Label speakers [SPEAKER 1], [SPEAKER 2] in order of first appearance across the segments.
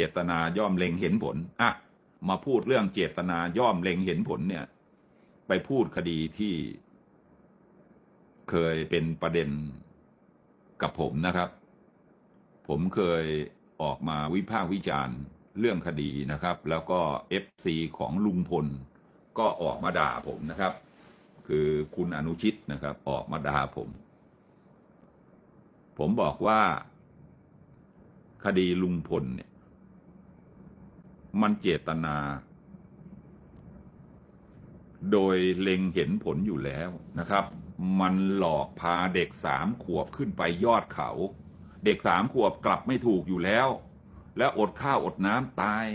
[SPEAKER 1] เจตนาย่อมเล็งเห็นผลอะมาพูดเรื่องเจตนาย่อมเล็งเห็นผลเนี่ย ไปพูดคดีที่ เคยเป็นประเด็นกับผมนะครับ ผมเคยออกมาวิพากษ์วิจารณ์เรื่องคดีนะครับ แล้วก็เอฟซีของลุงพล ก็ออกมาด่าผมนะครับ คือคุณอนุชิตนะครับ ออกมาด่าผม ผมบอกว่า คดีลุงพลเนี่ย มันเจตนา โดยเล็งเห็นผลอยู่แล้วนะครับ มันหลอกพาเด็กสามขวบขึ้นไปยอดเขา เด็กสามขวบกลับไม่ถูกอยู่แล้ว และอดข้าวอดน้ำตาย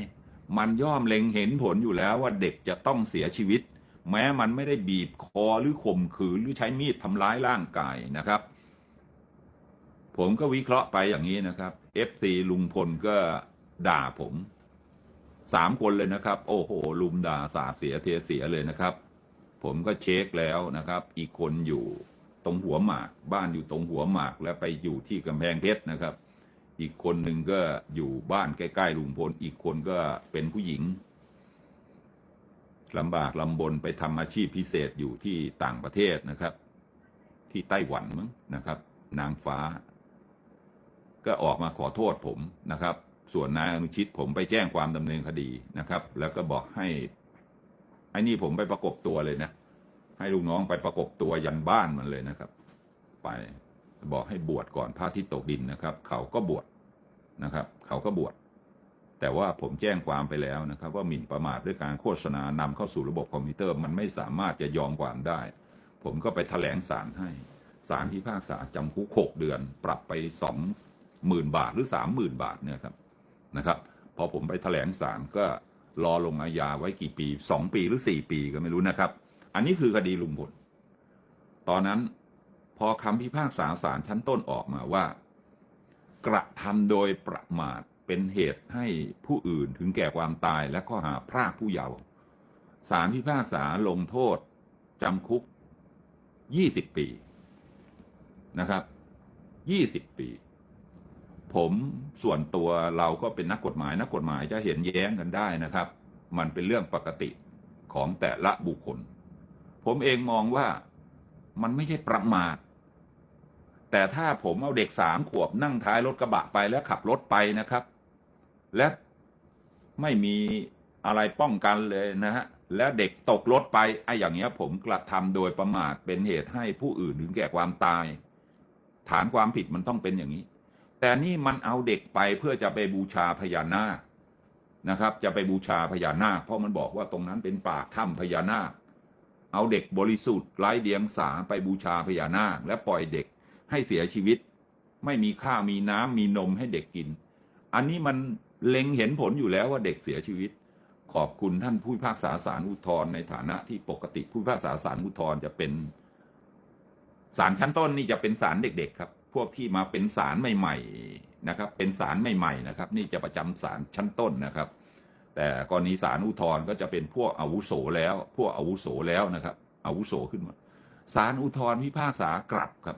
[SPEAKER 1] มันย่อมเล็งเห็นผลอยู่แล้วว่าเด็กจะต้องเสียชีวิต แม้มันไม่ได้บีบคอหรือข่มขืนหรือใช้มีดทำร้ายร่างกายนะครับ ผมก็วิเคราะห์ไปอย่างนี้นะครับ FC ลุงพลก็ด่าผม สามคนเลยนะครับ โอ้โห ลุมด่าสาเสียเทเสียเลยนะครับ ผมก็เช็คแล้วนะครับ อีกคนอยู่ตรงหัวหมาก บ้านอยู่ตรงหัวหมากแล้วไปอยู่ที่กำแพงเพชรนะครับ อีกคนหนึ่งก็อยู่บ้านใกล้ๆลุงพล อีกคนก็เป็นผู้หญิงลำบากลำบนไปทำอาชีพพิเศษอยู่ที่ต่างประเทศนะครับ ที่ไต้หวันมั้งนะครับ นางฟ้า ก็ออกมาขอโทษผมนะครับ ส่วนนายอนุชิตผมไปแจ้งความดำเนินคดีนะครับ แล้วก็บอกให้ไอ้นี่ผมไปประกบตัวเลยนะ ให้ลูกน้องไปประกบตัวยันบ้านมันเลยนะครับ ไปบอกให้บวชก่อนพระทิตย์ตกดินนะครับ เขาก็บวชนะครับ เขาก็บวชแต่ว่าผมแจ้งความไปแล้วนะครับ ว่าหมิ่นประมาทด้วยการโฆษณานำเข้าสู่ระบบคอมพิวเตอร์มันไม่สามารถจะยอมความได้ ผมก็ไปแถลงศาลให้ศาลพิพากษาจำคุกหกเดือน ปรับไปสองหมื่นบาทหรือสามหมื่นบาทเนี่ยครับ นะครับ พอผมไปแถลงศาลก็รอลงอาญาไว้กี่ปีสองปีหรือสี่ปีก็ไม่รู้นะครับ อันนี้คือคดีลุงพลตอนนั้นพอคำพิพากษาศาลชั้นต้นออกมาว่า กระทำโดยประมาทเป็นเหตุให้ผู้อื่นถึงแก่ความตายและข้อหาพรากผู้เยาว์ศาลพิพากษาลงโทษจำคุก 20 ปีนะครับ 20 ปี ผมส่วนตัวเราก็เป็นนักกฎหมายนักกฎหมายจะเห็นแย้งกันได้นะครับ มันเป็นเรื่องปกติของแต่ละบุคคล ผมเองมองว่ามันไม่ใช่ประมาทแต่ถ้าผมเอาเด็กสามขวบนั่งท้ายรถกระบะไปแล้วขับรถไปนะครับ และไม่มีอะไรป้องกันเลยนะฮะแล้วเด็กตกรถไปไอ้อย่างเงี้ยผมกระทำโดยประมาทเป็นเหตุให้ผู้อื่นถึงแก่ความตาย ฐานความผิดมันต้องเป็นอย่างนี้ แต่นี่มันเอาเด็กไปเพื่อจะไปบูชาพญานาคนะครับ จะไปบูชาพญานาค เพราะมันบอกว่าตรงนั้นเป็นปากถ้ำพญานาค เอาเด็กบริสุทธิ์ไร้เดียงสาไปบูชาพญานาค และปล่อยเด็กให้เสียชีวิต ไม่มีข้าวมีน้ำมีนมให้เด็กกิน อันนี้มันเล็งเห็นผลอยู่แล้วว่าเด็กเสียชีวิต ขอบคุณท่านผู้พิพากษาศาลอุทธรณ์ในฐานะที่ปกติผู้พิพากษาศาลอุทธรณ์จะเป็นศาลชั้นต้นนี่จะเป็นศาลเด็ก ๆ ครับ พวกที่มาเป็นศาลใหม่ๆนะครับ เป็นศาลใหม่ๆนะครับ นี่จะประจำศาลชั้นต้นนะครับ แต่กรณีศาลอุทธรณ์ก็จะเป็นพวกอาวุโสแล้ว พวกอาวุโสแล้วนะครับ อาวุโสขึ้นมาศาลอุทธรณ์พิพากษากลับครับ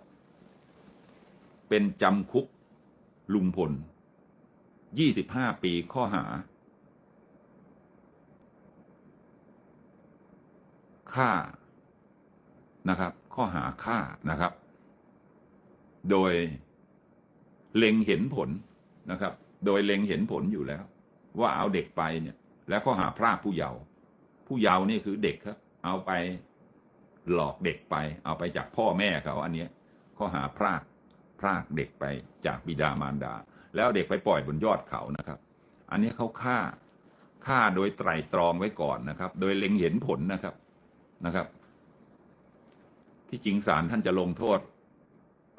[SPEAKER 1] เป็นจำคุกลุงพล25ปีข้อหาฆ่านะครับ ข้อหาฆ่านะครับ โดยเล็งเห็นผลนะครับ โดยเล็งเห็นผลอยู่แล้ว ว่าเอาเด็กไปเนี่ย แล้วข้อหาพรากผู้เยาว์ผู้เยาว์นี่คือเด็กครับ เอาไปหลอกเด็กไป เอาไปจากพ่อแม่เขาอันเนี้ยข้อหาพรากพรากเด็กไปจากบิดามารดา แล้วเด็กไปปล่อยบนยอดเขานะครับ อันนี้เขาฆ่าฆ่าโดยไตร่ตรองไว้ก่อนนะครับ โดยเล็งเห็นผลนะครับนะครับ ที่จริงศาลท่านจะลงโทษ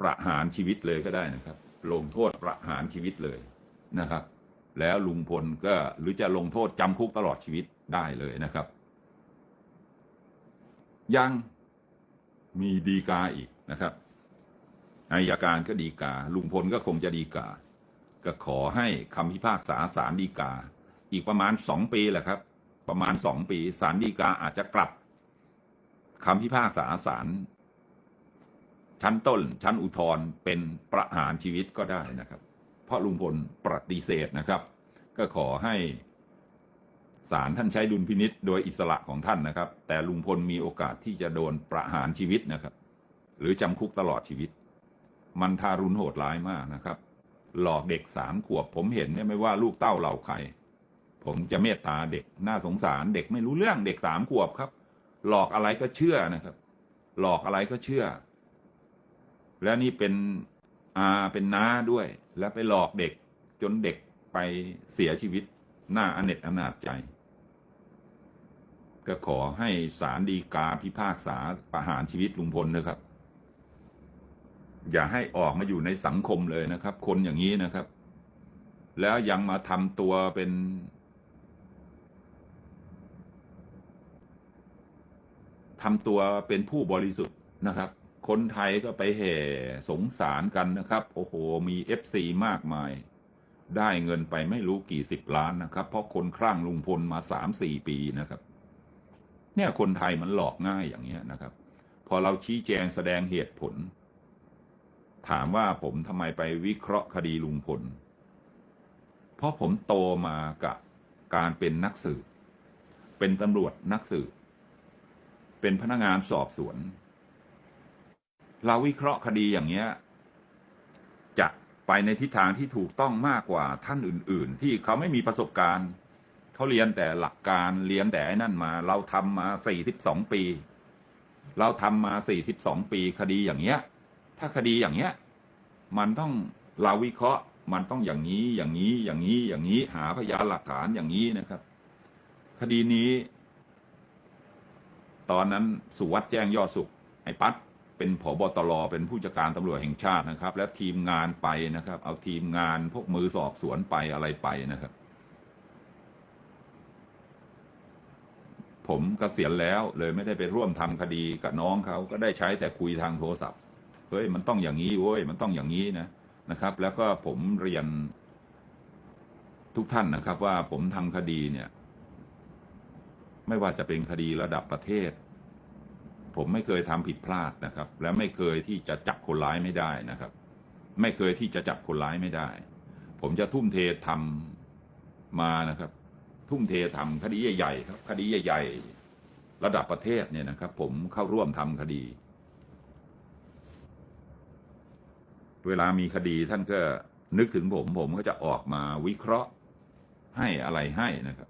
[SPEAKER 1] ประหารชีวิตเลยก็ได้นะครับ ลงโทษประหารชีวิตเลยนะครับ แล้วลุงพลก็หรือจะลงโทษจำคุกตลอดชีวิตได้เลยนะครับ ยังมีดีกาอีกนะครับอายการก็ดีกา ลุงพลก็คงจะดีกา ก็ขอให้คำพิพากษาศาลฎีกา อีกประมาณสองปีแหละครับ ประมาณสองปีศาลฎีกาอาจจะกลับคำพิพากษาศาล ชั้นต้นชั้นอุทธรณ์เป็นประหารชีวิตก็ได้นะครับ เพราะลุงพลปฏิเสธนะครับ ก็ขอให้ศาลท่านใช้ดุลพินิษโดยอิสระของท่านนะครับ แต่ลุงพลมีโอกาสที่จะโดนประหารชีวิตนะครับ หรือจำคุกตลอดชีวิต มันทารุณโหดร้ายมากนะครับ หลอกเด็กสามขวบผมเห็นเนี่ยไม่ว่าลูกเต้าเราใครผมจะเมตตาเด็กน่าสงสารเด็กไม่รู้เรื่องเด็กสามขวบครับ หลอกอะไรก็เชื่อนะครับ หลอกอะไรก็เชื่อ แล้วนี่เป็นอาเป็นน้าด้วย แล้วไปหลอกเด็กจนเด็กไปเสียชีวิตน่าอเนจอนาจใจ ก็ขอให้ศาลฎีกาพิพากษาประหารชีวิตลุงพลนะครับ อย่าให้ออกมาอยู่ในสังคมเลยนะครับ คนอย่างนี้นะครับ แล้วยังมาทำตัวเป็นทำตัวเป็นผู้บริสุทธิ์นะครับ คนไทยก็ไปแห่สงสารกันนะครับ โอ้โห มีเอฟซีมากมาย ได้เงินไปไม่รู้กี่สิบล้านนะครับ เพราะคนคลั่งลุงพลมาสามสี่ปีนะครับ เนี่ยคนไทยมันหลอกง่ายอย่างเงี้ยนะครับ พอเราชี้แจงแสดงเหตุผล ถามว่าผมทำไมไปวิเคราะห์คดีลุงพล เพราะผมโตมากับการเป็นนักสืบ เป็นตำรวจนักสืบ เป็นพนักงานสอบสวน เราวิเคราะห์คดีอย่างเงี้ยจะไปในทิศทางที่ถูกต้องมากกว่าท่านอื่น ๆ ที่เขาไม่มีประสบการณ์เขาเรียนแต่หลักการเรียนแต่ไอ้นั่นมา เราทำมาสี่สิบสองปี เราทำมาสี่สิบสองปีคดีอย่างเงี้ย ถ้าคดีอย่างเงี้ย มันต้องเราวิเคราะห์ มันต้องอย่างนี้อย่างนี้อย่างนี้อย่างนี้หาพยานหลักฐานอย่างนี้นะครับ คดีนี้ ตอนนั้นสุวัสด์แจ้งยอดสุขไอ้ปัด เป็นผบตรเป็นผู้จัดการตำรวจแห่งชาตินะครับ และทีมงานไปนะครับ เอาทีมงานพวกมือสอบสวนไปอะไรไปนะครับ ผมกเกษียณแล้วเลยไม่ได้ไปร่วมทำคดีกับน้องเขาก็ได้ใช้แต่คุยทางโทรศัพท์เฮ้ยมันต้องอย่างนี้เว้ยมันต้องอย่างนี้นะนะครับ แล้วก็ผมเรียนทุกท่านนะครับ ว่าผมทำคดีเนี่ย ไม่ว่าจะเป็นคดีระดับประเทศ ผมไม่เคยทำผิดพลาดนะครับ และไม่เคยที่จะจับคนร้ายไม่ได้นะครับ ไม่เคยที่จะจับคนร้ายไม่ได้ ผมจะทุ่มเททำมานะครับ ทุ่มเททำคดีใหญ่ๆครับ คดีใหญ่ๆระดับประเทศเนี่ยนะครับ ผมเข้าร่วมทำคดี เวลามีคดีท่านก็นึกถึงผม ผมก็จะออกมาวิเคราะห์ให้อะไรให้นะครับ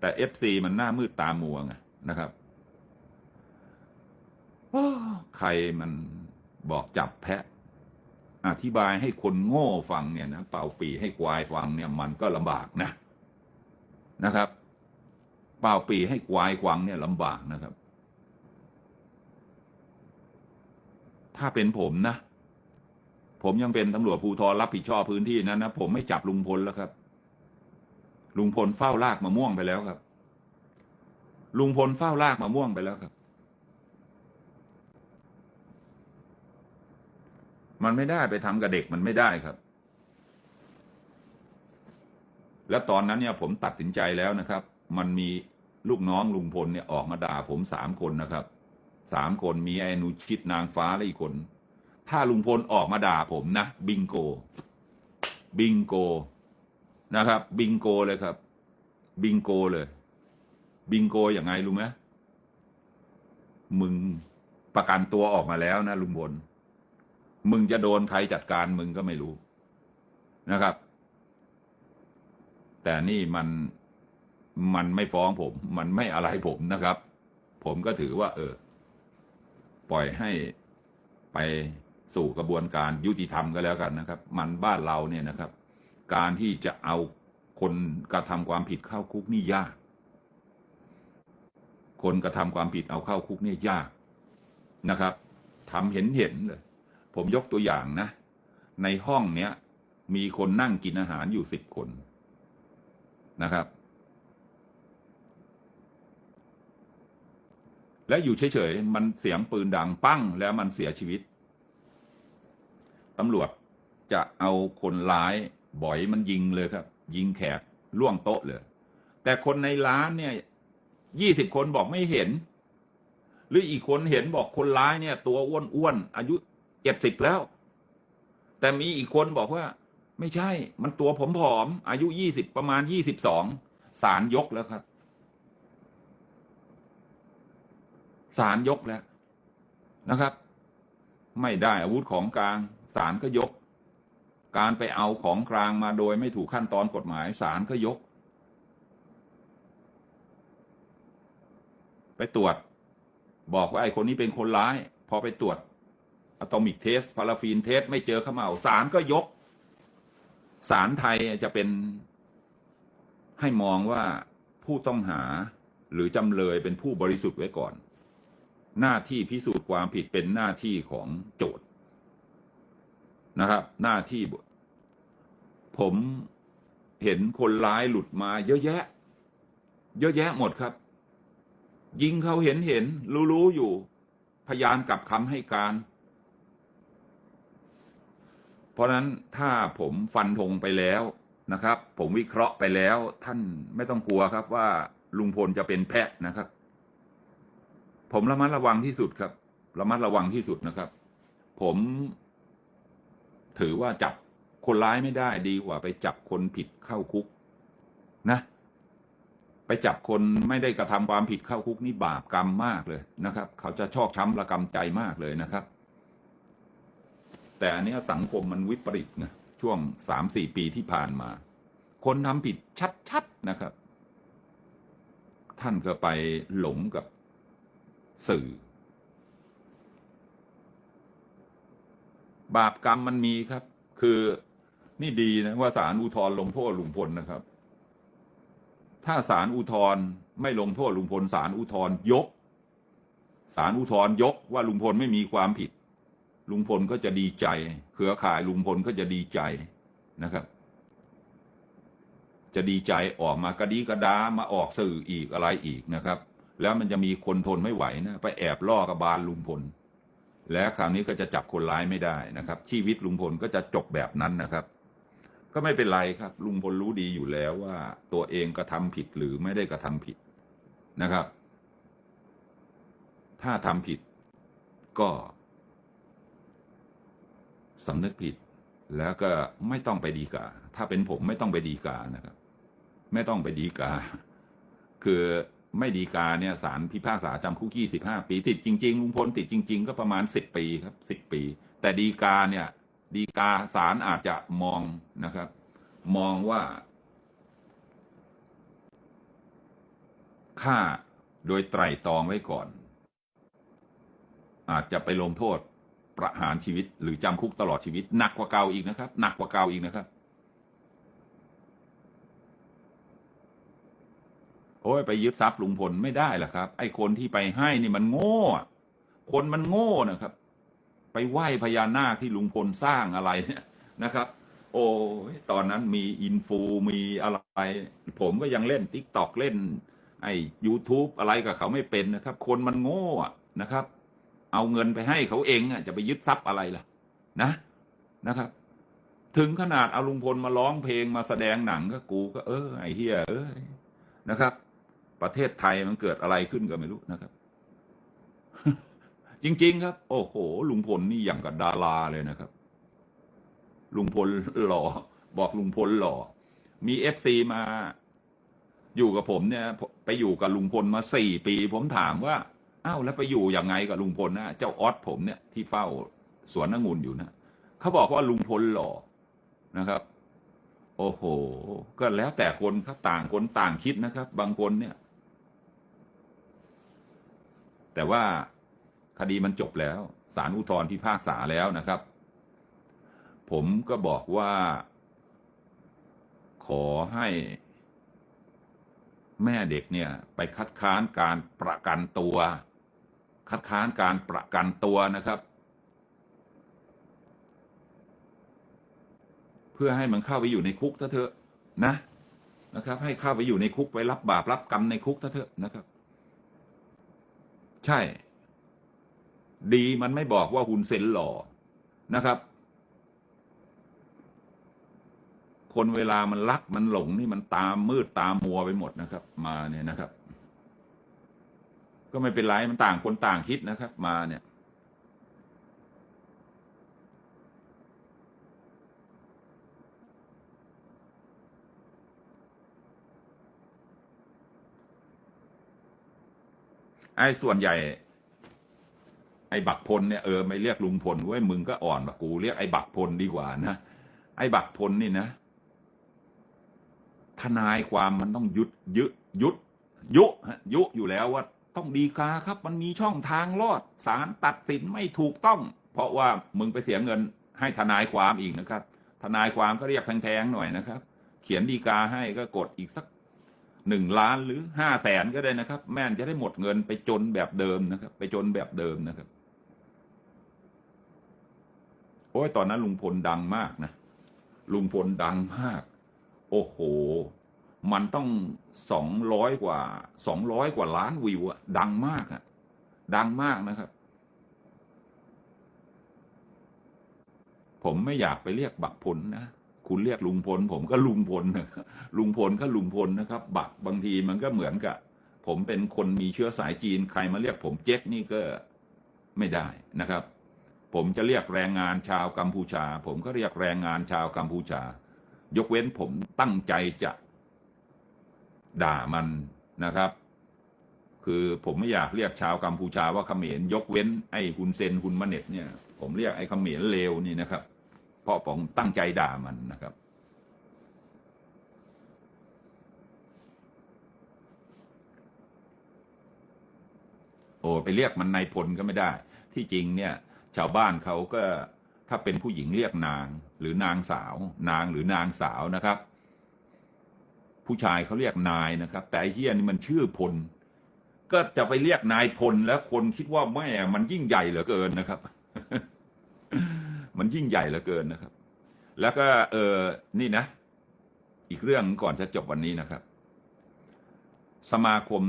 [SPEAKER 1] แต่เอฟซีมันหน้ามืดตามัวไงนะครับ ใครมันบอกจับแพะ อธิบายให้คนโง่ฟังเนี่ยนะเป่าปีให้ควายฟังเนี่ยมันก็ลำบากนะนะครับ เป่าปีให้ควายฟังเนี่ยลำบากนะครับ ถ้าเป็นผมนะ ผมยังเป็นตำรวจภูธรรับผิดชอบพื้นที่นั้นนะผมไม่จับลุงพลแล้วครับ ลุงพลเฝ้าลากมะม่วงไปแล้วครับ ลุงพลเฝ้าลากมะม่วงไปแล้วครับ มันไม่ได้ไปทำกับเด็กมันไม่ได้ครับ แล้วตอนนั้นเนี่ยผมตัดสินใจแล้วนะครับ มันมีลูกน้องลุงพลเนี่ยออกมาด่าผมสามคนนะครับสามคนมีไอ้นุชิตนางฟ้าและอีกคน ถ้าลุงพลออกมาด่าผมนะ บิงโก บิงโกนะครับ บิงโกเลยครับ บิงโกเลย บิงโกอย่างไงรู้ไหมมึงประกันตัวออกมาแล้วนะลุงพล มึงจะโดนใครจัดการมึงก็ไม่รู้นะครับ แต่นี่มันมันไม่ฟ้องผม มันไม่อะไรผมนะครับ ผมก็ถือว่า เออ ปล่อยให้ไปสู่กระบวนการยุติธรรมก็แล้วกันนะครับ มันบ้านเราเนี่ยนะครับ การที่จะเอาคนกระทำความผิดเข้าคุกนี่ยาก คนกระทำความผิดเอาเข้าคุกนี่ยากนะครับทำเห็นเห็นเลย ผมยกตัวอย่างนะ ในห้องเนี้ย มีคนนั่งกินอาหารอยู่สิบคนนะครับ และอยู่เฉยๆ มันเสียงปืนดังปั้งแล้วมันเสียชีวิตตำรวจจะเอาคนร้ายบ่อยมันยิงเลยครับ ยิงแขกล่วงโต๊ะเลย แต่คนในร้านเนี่ยยี่สิบคนบอกไม่เห็น หรืออีกคนเห็นบอกคนร้ายเนี่ย ตัวอ้วนๆอายุ เจ็ดสิบแล้ว แต่มีอีกคนบอกว่า ไม่ใช่ มันตัวผมผอมๆอายุยี่สิบประมาณยี่สิบสองศาลยกแล้วครับศาลยกแล้วนะครับ ไม่ได้อาวุธของกลางศาลก็ยก การไปเอาของกลางมาโดยไม่ถูกขั้นตอนกฎหมายศาลก็ยก ไปตรวจ บอกว่าไอ้คนนี้เป็นคนร้าย พอไปตรวจ อะตอมิกเทสพาราฟีนเทสไม่เจอขมเหลาศาลก็ยกศาลไทยจะเป็นให้มองว่าผู้ต้องหาหรือจำเลยเป็นผู้บริสุทธิ์ไว้ก่อน หน้าที่พิสูจน์ความผิดเป็นหน้าที่ของโจทย์นะครับ หน้าที่ผมเห็นคนร้ายหลุดมา เยอะแยะ เยอะแยะหมดครับ ยิงเขาเห็นเห็นรู้รู้อยู่ พยานกลับคำให้การ ราะนั้นถ้าผมฟันธงไปแล้วนะครับ ผมวิเคราะห์ไปแล้วท่านไม่ต้องกลัวครับว่าลุงพลจะเป็นแพะนะครับ ผมระมัดระวังที่สุดครับระมัดระวังที่สุดนะครับ ผม ถือว่าจับคนร้ายไม่ได้ดีกว่าไปจับคนผิดเข้าคุก นะ ไปจับคนไม่ได้กระทำความผิดเข้าคุกนี่บาปกรรมมากเลยนะครับ เขาจะชอกช้ำระกำใจมากเลยนะครับ แต่อันเนี้ยสังคมมันวิปริตนะช่วงสามสี่ปีที่ผ่านมา คนทำผิดชัดๆนะครับ ท่านก็ไปหลงกับสื่อ บาปกรรมมันมีครับ คือนี่ดีนะว่าศาลอุทธรลงโทษลุงพลนะครับ ถ้าศาลอุทธรไม่ลงโทษลุงพลศาลอุทธรยกศาลอุทธรยกว่าลุงพลไม่มีความผิด ลุงพลก็จะดีใจ เครือข่ายลุงพลก็จะดีใจนะครับ จะดีใจออกมากระดีกระดามาออกสื่ออีกอะไรอีกนะครับ แล้วมันจะมีคนทนไม่ไหวนะไปแอบล่อกระบาลลุงพล และคราวนี้ก็จะจับคนร้ายไม่ได้นะครับ ชีวิตลุงพลก็จะจบแบบนั้นนะครับ ก็ไม่เป็นไรครับ ลุงพลรู้ดีอยู่แล้วว่า ตัวเองกระทำผิดหรือไม่ได้กระทำผิดนะครับ ถ้าทำผิดก็ สำนึกผิด แล้วก็ไม่ต้องไปดีกา ถ้าเป็นผมไม่ต้องไปดีกานะครับ ไม่ต้องไปดีกา คือไม่ดีกาเนี่ยศาลพิพากษาจำคุกยี่สิบห้าปี ติดจริงๆลุงพลติดจริง ๆ ก็ประมาณสิบปีครับสิบปี แต่ดีกาเนี่ย ดีกาศาลอาจจะมองนะครับ มองว่าฆ่าโดยไตร่ตรองไว้ก่อน อาจจะไปลงโทษ ประหารชีวิต หรือจำคุกตลอดชีวิต หนักกว่าเก่าอีกนะครับ หนักกว่าเก่าอีกนะครับ โอ้ยไปยึดทรัพย์ลุงพลไม่ได้หรอครับ ไอ้คนที่ไปให้นี่มันโง่ คนมันโง่นะครับ ไปไหว้พญานาคที่ลุงพลสร้างอะไรเนี่ยนะครับ โอ้ยตอนนั้นมีอินฟูมีอะไร ผมก็ยังเล่นทิกตอกเล่น ไอ้ YouTube อะไรกับเขาไม่เป็นนะครับ คนมันโง่นะครับ เอาเงินไปให้เขาเองอะจะไปยึดทรัพย์อะไรล่ะ นะนะครับ ถึงขนาดเอาลุงพลมาร้องเพลงมาแสดงหนังก็กูก็เออไอ้เฮียเอ้ยนะครับ ประเทศไทยมันเกิดอะไรขึ้นก็ไม่รู้นะครับ จริง ๆ ครับ โอ้โห ลุงพลนี่อย่างกับดาราเลยนะครับ ลุงพลหล่อ บอกลุงพลหล่อ มีเอฟซีมาอยู่กับผมเนี่ย ไปอยู่กับลุงพลมาสี่ปี ผมถามว่า อ้าวแล้วไปอยู่ยังไงกับลุงพลนะเจ้าออสผมเนี่ยที่เฝ้าสวนองุ่นอยู่นะเขาบอกว่าลุงพลหล่อนะครับ โอ้โห ก็แล้วแต่คนครับต่างคนต่างคิดนะครับ บางคนเนี่ย แต่ว่าคดีมันจบแล้วศาลอุทธรพิพากษาแล้วนะครับ ผมก็บอกว่า ขอให้แม่เด็กเนี่ย ไปคัดค้านการประกันตัว คัดค้านการประกันตัวนะครับ เพื่อให้มันเข้าไปอยู่ในคุกซะเถอะนะนะครับ ให้เข้าไปอยู่ในคุกไปรับบาปรับกรรมในคุกซะเถอะนะครับ ใช่ ดีมันไม่บอกว่าฮุนเซนหล่อนะครับ คนเวลามันรักมันหลงนี่มันตามมืดตามมัวไปหมดนะครับ มาเนี่ยนะครับ ก็ไม่เป็นไรมันต่างคนต่างคิดนะครับ มาเนี่ย ไอ้ส่วนใหญ่ ไอ้บักพลเนี่ยเออไม่เรียกลุงพลเว้ยมึงก็อ่อนบักูเรียกไอ้บักพลดีกว่านะไอ้บักพลนี่นะทนายความมันต้องยุดยึดยุดยุยุอยู่แล้วว่า ต้องดีกาครับ มันมีช่องทางรอดศาลตัดสินไม่ถูกต้อง เพราะว่ามึงไปเสียเงินให้ทนายความอีกนะครับ ทนายความก็เรียกแพงๆหน่อยนะครับ เขียนดีกาให้ก็กดอีกสักหนึ่งล้านหรือห้าแสนก็ได้นะครับ แม่นจะได้หมดเงินไปจนแบบเดิมนะครับ ไปจนแบบเดิมนะครับ โอ้ยตอนนั้นลุงพลดังมากนะลุงพลดังมาก โอ้โห มันต้องสองร้อยกว่าสองร้อยกว่าล้านวิวอะดังมากอะดังมากนะครับ ผมไม่อยากไปเรียกบักพลนะคุณเรียกลุงพล ผมก็ลุงพลนะลุงพลก็ลุงพลนะครับ บักบางทีมันก็เหมือนกับ ผมเป็นคนมีเชื้อสายจีนใครมาเรียกผมเจ๊กนี่ก็ไม่ได้นะครับ ผมจะเรียกแรงงานชาวกัมพูชา ผมก็เรียกแรงงานชาวกัมพูชา ยกเว้นผมตั้งใจจะ ด่ามันนะครับ คือผมไม่อยากเรียกชาวกัมพูชาว่าเขมรยกเว้นไอ้ฮุนเซนฮุนมาเน็ตเนี่ย ผมเรียกไอ้เขมรเลวนี่นะครับ เพราะผมตั้งใจด่ามันนะครับโอ้ไปเรียกมันนายพลก็ไม่ได้ ที่จริงเนี่ยชาวบ้านเขาก็ถ้าเป็นผู้หญิงเรียกนางหรือนางสาว นางหรือนางสาวนะครับ ผู้ชายเขาเรียกนายนะครับ แต่ไอ้เฮียนี่มันชื่อพล ก็จะไปเรียกนายพลแล้วคนคิดว่าแม่มันยิ่งใหญ่เหลือเกินนะครับ มันยิ่งใหญ่เหลือเกินนะครับ แล้วก็เออนี่นะ อีกเรื่องก่อนจะจบวันนี้นะครับ สมาคม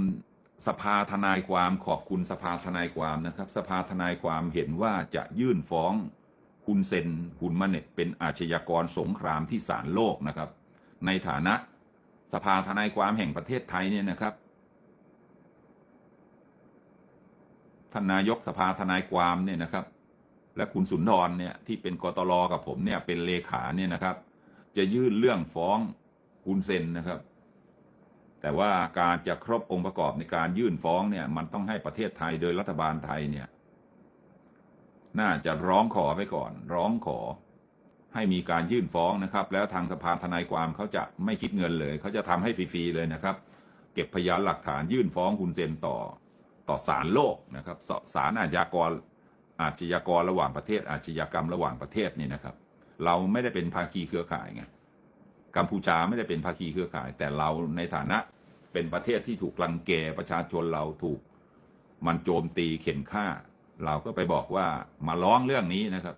[SPEAKER 1] สภาทนายความขอบคุณสภาทนายความนะครับ สภาทนายความเห็นว่าจะยื่นฟ้องคุณเซนคุณมาเน็ตเป็นอาชญากรสงครามที่ศาลโลกนะครับ ในฐานะ สภาทนายความแห่งประเทศไทยเนี่ยนะครับท่านนายกสภาทนายความเนี่ยนะครับ และคุณสุนทรเนี่ยที่เป็นกตลกับผมเนี่ยเป็นเลขาเนี่ยนะครับ จะยื่นเรื่องฟ้องคุณเซนนะครับ แต่ว่าการจะครบองค์ประกอบในการยื่นฟ้องเนี่ย มันต้องให้ประเทศไทยโดยรัฐบาลไทยเนี่ย น่าจะร้องขอไปก่อน ร้องขอ ให้มีการยื่นฟ้องนะครับ แล้วทางสภาทนายความเขาจะไม่คิดเงินเลย เขาจะทำให้ฟรีๆเลยนะครับ เก็บพยานหลักฐานยื่นฟ้องคุณเซนต่อต่อศาลโลกนะครับศาลอาญากรอาชญากรระหว่างประเทศ อาชญากรรมระหว่างประเทศนี่นะครับ เราไม่ได้เป็นภาคีเครือข่ายไงกัมพูชาไม่ได้เป็นภาคีเครือข่าย แต่เราในฐานะเป็นประเทศที่ถูกรังแกประชาชนเราถูกมันโจมตีเข็นฆ่า เราก็ไปบอกว่ามาร้องเรื่องนี้นะครับ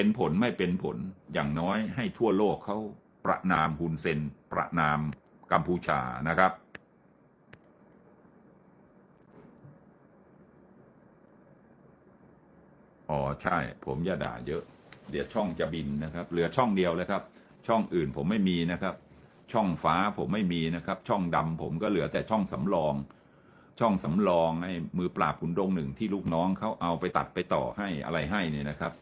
[SPEAKER 1] เป็นผลไม่เป็นผลอย่างน้อยให้ทั่วโลกเขาประนามฮุนเซน ประนามกัมพูชานะครับ อ๋อ ใช่ ผมอย่าด่าเยอะ เดี๋ยวช่องจะบินนะครับ เหลือช่องเดียวเลยครับ ช่องอื่นผมไม่มีนะครับ ช่องฟ้าผมไม่มีนะครับ ช่องดำผมก็เหลือแต่ช่องสำรอง ช่องสำรองไอ้มือปราบขุนดงหนึ่งที่ลูกน้องเขาเอาไปตัดไปต่อให้อะไรให้เนี่ยนะครับ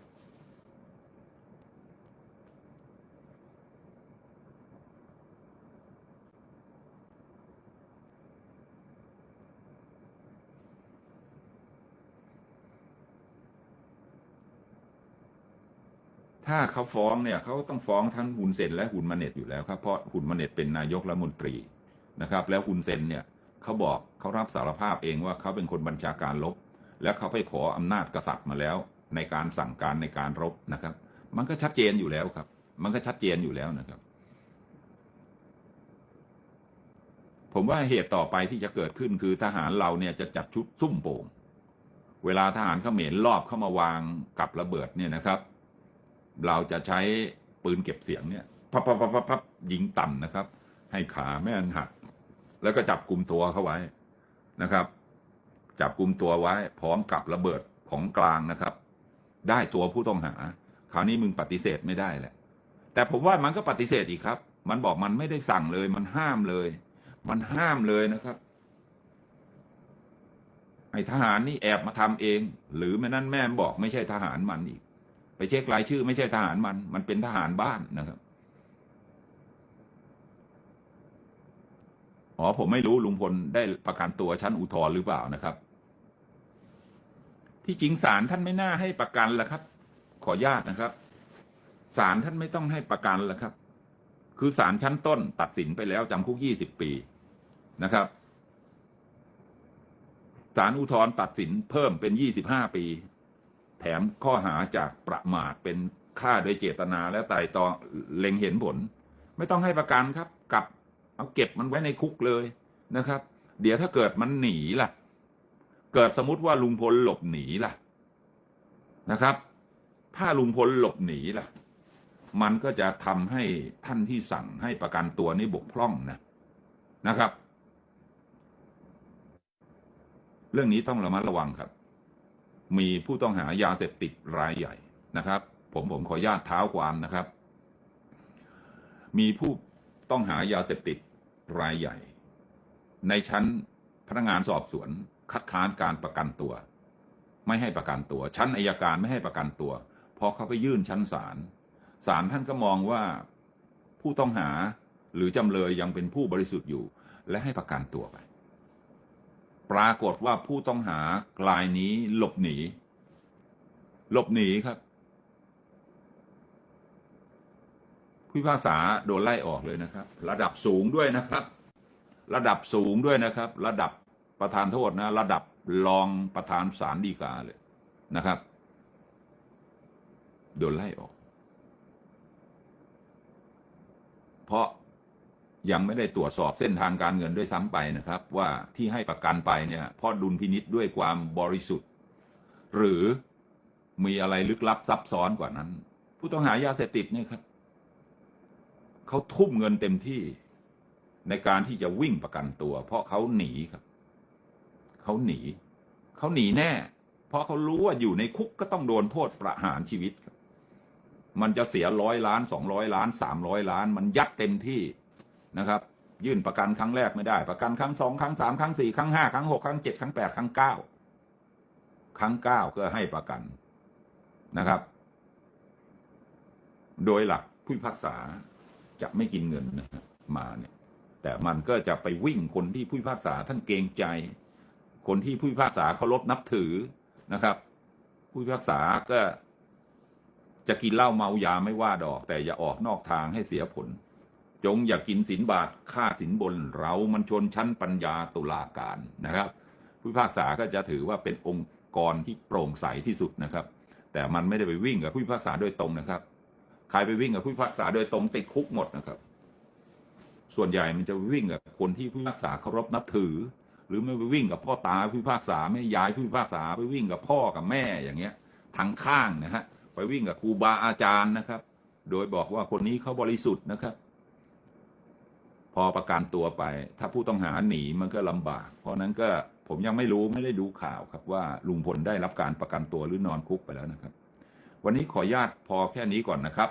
[SPEAKER 1] ถ้าเขาฟ้องเนี่ยเขาต้องฟ้องทั้งฮุนเซนและฮุนมาเน็ตอยู่แล้วครับเพราะฮุนมาเน็ตเป็นนายกรัฐมนตรีนะครับ แล้วฮุนเซนเนี่ยเขาบอกเขารับสารภาพเองว่าเขาเป็นคนบัญชาการลบ แล้วเขาไปขออำนาจกษัตริย์มาแล้ว ในการสั่งการในการรบนะครับ มันก็ชัดเจนอยู่แล้วครับ มันก็ชัดเจนอยู่แล้วนะครับ ผมว่าเหตุต่อไปที่จะเกิดขึ้นคือทหารเราเนี่ยจะจัดชุดซุ่มโป่ง เวลาทหารเขมรลอบเข้ามาวางกับระเบิดเนี่ยนะครับ เราจะใช้ปืนเก็บเสียงเนี่ยพับพับพับพับพับยิงต่ำนะครับ ให้ขาแม่นหัก แล้วก็จับกลุ่มตัวเขาไว้นะครับ จับกลุ่มตัวไว้ พร้อมกับระเบิดของกลางนะครับ ได้ตัวผู้ต้องหา คราวนี้มึงปฏิเสธไม่ได้แหละ แต่ผมว่ามันก็ปฏิเสธอีกครับ มันบอกมันไม่ได้สั่งเลย มันห้ามเลย มันห้ามเลยนะครับไอ้ทหารนี่แอบมาทำเอง หรือไม่นั้นแม่บอกไม่ใช่ทหารมันอีก ไปเช็ครายชื่อ ไม่ใช่ทหารมัน มันเป็นทหารบ้านนะครับอ๋อผมไม่รู้ลุงพลได้ประกันตัวชั้นอุทธรหรือเปล่านะครับ ที่จริงศาลท่านไม่น่าให้ประกันแล้วครับ ขออนุญาตนะครับศาลท่านไม่ต้องให้ประกันแล้วครับ คือศาลชั้นต้นตัดสินไปแล้วจำคุกยี่สิบปีนะครับศาลอุทธรตัดสินเพิ่มเป็นยี่สิบห้าปี มข้อหาจากประมาทเป็นฆ่าโดยเจตนาและไตร่ตรองเล็งเห็นผล ไม่ต้องให้ประกันครับกลับเอาเก็บมันไว้ในคุกเลยนะครับ เดี๋ยวถ้าเกิดมันหนีล่ะ เกิดสมมติว่าลุงพลหลบหนีล่ะนะครับ ถ้าลุงพลหลบหนีล่ะ มันก็จะทำให้ท่านที่สั่งให้ประกันตัวนี้บกพร่องนะนะครับ เรื่องนี้ต้องระมัดระวังครับ มีผู้ต้องหายาเสพติดรายใหญ่นะครับ ผมผมขออนุญาตเท้าความนะครับ มีผู้ต้องหายาเสพติดรายใหญ่ ในชั้นพนักงานสอบสวนคัดค้านการประกันตัว ไม่ให้ประกันตัว ชั้นอายการไม่ให้ประกันตัวพอเขาไปยื่นชั้นศาลศาลท่านก็มองว่าผู้ต้องหาหรือจำเลยยังเป็นผู้บริสุทธิ์อยู่ และให้ประกันตัวไป ปรากฏว่าผู้ต้องหารายนี้หลบหนี หลบหนีครับ ผู้พิพากษาโดนไล่ออกเลยนะครับ ระดับสูงด้วยนะครับ ระดับสูงด้วยนะครับ ระดับประธานโทษนะ ระดับรองประธานศาลฎีกาเลยนะครับ โดนไล่ออก เพราะ ยังไม่ได้ตรวจสอบเส้นทางการเงินด้วยซ้ำไปนะครับ ว่าที่ให้ประกันไปเนี่ยพราะดุลพินิษด้วยความบริสุทธิ์ หรือมีอะไรลึกลับซับซ้อนกว่านั้น ผู้ต้องหายาเสพติดเนี่ยครับเขาทุ่มเงินเต็มที่ในการที่จะวิ่งประกันตัว เพราะเขาหนีครับเขาหนีเขาหนีแน่ เพราะเขารู้ว่าอยู่ในคุกก็ต้องโดนโทษประหารชีวิตครับมันจะเสียร้อยล้านสองร้อยล้านสามร้อยล้าน มันยัดเต็มที่ นะครับ ยื่นประกันครั้งแรกไม่ได้ ประกันครั้งสองครั้งสามครั้งสี่ครั้งห้าครั้งหกครั้งเจ็ดครั้งแปดครั้งเก้าครั้งเก้าก็ให้ประกันนะครับ โดยหลักผู้พิพากษาจะไม่กินเงินนะมาเนี่ย แต่มันก็จะไปวิ่งคนที่ผู้พิพากษาท่านเกรงใจ คนที่ผู้พิพากษาเคารพนับถือนะครับ ผู้พิพากษาก็จะกินเหล้าเมายาไม่ว่าดอก แต่อย่าออกนอกทางให้เสียผล จงอย่ากกินสินบาทค่าสินบนเรามันชนชั้นปัญญาตุลาการนะครับ ผู้พิพากษาก็จะถือว่าเป็นองค์กรที่โปร่งใสที่สุดนะครับ แต่มันไม่ได้ไปวิ่งกับผู้พิพากษาโดยตรงนะครับ ใครไปวิ่งกับผู้พิพากษาโดยตรงติดคุกหมดนะครับ ส่วนใหญ่มันจะวิ่งกับคนที่ผู้พิพากษาเคารพนับถือ หรือไม่ไปวิ่งกับพ่อตาผู้พิพากษาไม่ย้ายผู้พิพากษาไปวิ่งกับพ่อกับแม่อย่างเงี้ยทางข้างนะฮะไปวิ่งกับครูบาอาจารย์นะครับ โดยบอกว่าคนนี้เขาบริสุทธิ์นะครับ พอประกันตัวไป ถ้าผู้ต้องหาหนีมันก็ลำบาก เพราะนั้นก็ผมยังไม่รู้ไม่ได้ดูข่าวครับว่าลุงพลได้รับการประกันตัวหรือนอนคุกไปแล้วนะครับ วันนี้ขออนุญาตพอแค่นี้ก่อนนะครับ